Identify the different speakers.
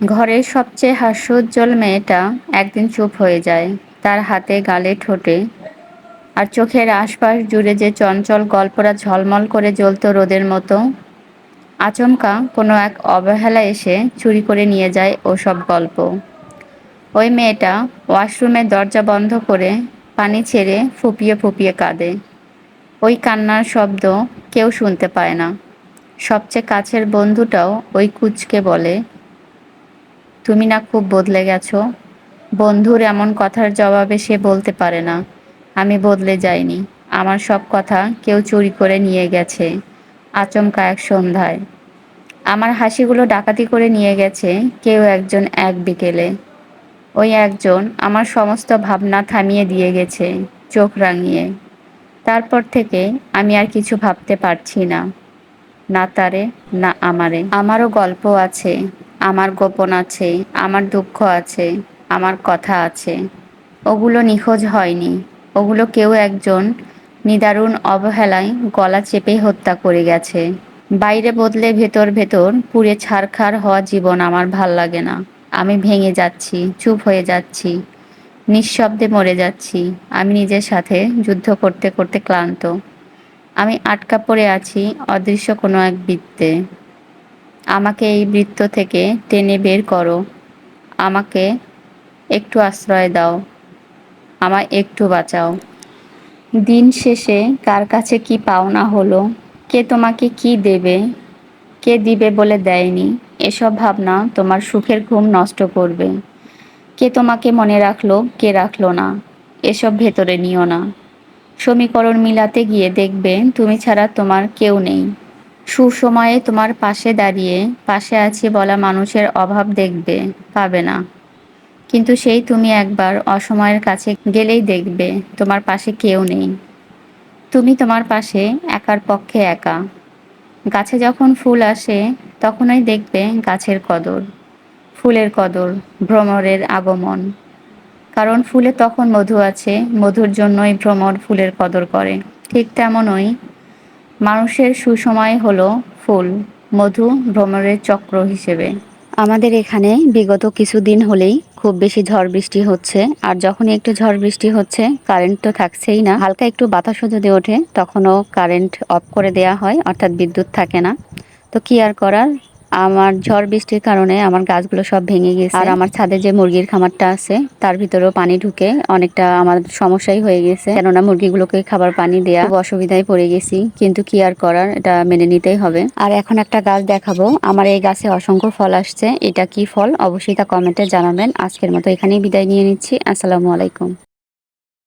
Speaker 1: ঘরের সবচেয়ে হাস্যোজ্জ্বল মেয়েটা একদিন চুপ হয়ে যায়, তার হাতে গালে ঠোঁটে। আর চোখের আশপাশ জুড়ে যে চঞ্চল গল্পরা ঝলমল করে জ্বলত রোদের মতো, আচমকা কোনো এক অবহেলা এসে চুরি করে নিয়ে যায় ওসব গল্প। ওই মেয়েটা ওয়াশরুমের দরজা বন্ধ করে পানি ছেড়ে ফুপিয়ে ফুপিয়ে কাঁদে। ওই কান্নার শব্দ কেউ শুনতে পায় না। সবচেয়ে কাছের বন্ধুটাও ওই কুচকে বলে তুমি না খুব বদলে গেছো। বন্ধুর এমন কথার জবাবে সে বলতে পারে না। আমি বদলে যাইনি। আমার সব কথা কেউ চুরি করে নিয়ে গেছে। আচমকা এক সন্ধ্যায়। আমার হাসিগুলো ডাকাতি করে নিয়ে গেছে কেউ একজন এক বিকেলে। ওই একজন আমার সমস্ত ভাবনা থামিয়ে দিয়ে গেছে, চোখ রাঙিয়ে। তারপর থেকে আমি আর কিছু ভাবতে পারছি না। না তারে, না আমারে। আমারও গল্প আছে। আমার গোপন আছে, আমার দুঃখ আছে, আমার কথা আছে। ওগুলো নিখোঁজ হয়নি। ওগুলো কেউ একজন নিদারুণ অবহেলায় গলা চেপে হত্যা করে গেছে। বাইরে বদলে ভেতর ভেতর পুড়ে ছারখার হওয়া জীবন আমার ভালো লাগে না। আমি ভেঙে যাচ্ছি, চুপ হয়ে যাচ্ছি, নিঃশব্দে মরে যাচ্ছি। আমি নিজের সাথে যুদ্ধ করতে করতে ক্লান্ত। আমি আটকা পড়ে আছি অদৃশ্য কোনো এক বৃত্তে। আমাকে এই বৃত্ত থেকে টেনে বের করো। আমাকে একটু আশ্রয় দাও। আমায় একটু বাঁচাও। দিন শেষে কার কাছে কি পাওনা হলো, কে তোমাকে কি দেবে, কে দিবে বলে দেয়নি, এসব ভাবনা তোমার সুখের ঘুম নষ্ট করবে। কে তোমাকে মনে রাখল, কে রাখল না, এসব ভেতরে নিও না। সমীকরণ মিলাতে গিয়ে দেখবে তুমি ছাড়া তোমার কেউ নেই। সুসময়ে তোমার পাশে দাঁড়িয়ে, পাশে আছি বলা মানুষের অভাব দেখবে, পাবে না। কিন্তু সেই তুমি একবার অসময়ের কাছে গেলেই দেখবে, তোমার পাশে কেউ নেই। তুমি তোমার পাশে, একার পক্ষে একা। গাছে যখন ফুল আসে, তখনই দেখবে গাছের কদর, ফুলের কদর, ভ্রমরের আগমন। কারণ ফুলে তখন মধু আছে, মধুর জন্যই ভ্রমর ফুলের কদর করে। ঠিক তেমনই মানুষের সুসময় হলো ফুল, মধু ভ্রমণের চক্র হিসেবে। আমাদের এখানে বিগত কিছুদিন হলেই খুব বেশি ঝড় বৃষ্টি হচ্ছে, আর যখনই একটু ঝড় বৃষ্টি হচ্ছে কারেন্ট তো থাকছেই না। হালকা একটু বাতাসও যদি ওঠে, তখনও কারেন্ট অফ করে দেয়া হয়, অর্থাৎ বিদ্যুৎ থাকে না। তো কি আর করার? আমার ঝড় বৃষ্টির কারণে আমার গাছগুলো সব ভেঙে গেছে। আর আমার ছাদে যে মুরগির খামারটা আছে, তার ভিতরেও পানি ঢুকে অনেকটা আমার সমস্যাই হয়ে গেছে। কেননা মুরগিগুলোকে খাবার পানি খুব অসুবিধায় পড়ে গেছি, কিন্তু কি আর করার, এটা মেনে নিতেই হবে। আর এখন একটা গাছ দেখাবো। আমার এই গাছে অসংখ্য ফল আসছে। এটা কি ফল? অবশ্যই তা কমেন্টে জানাবেন। আজকের মতো এখানেই বিদায় নিয়ে নিচ্ছি। আসসালামু আলাইকুম।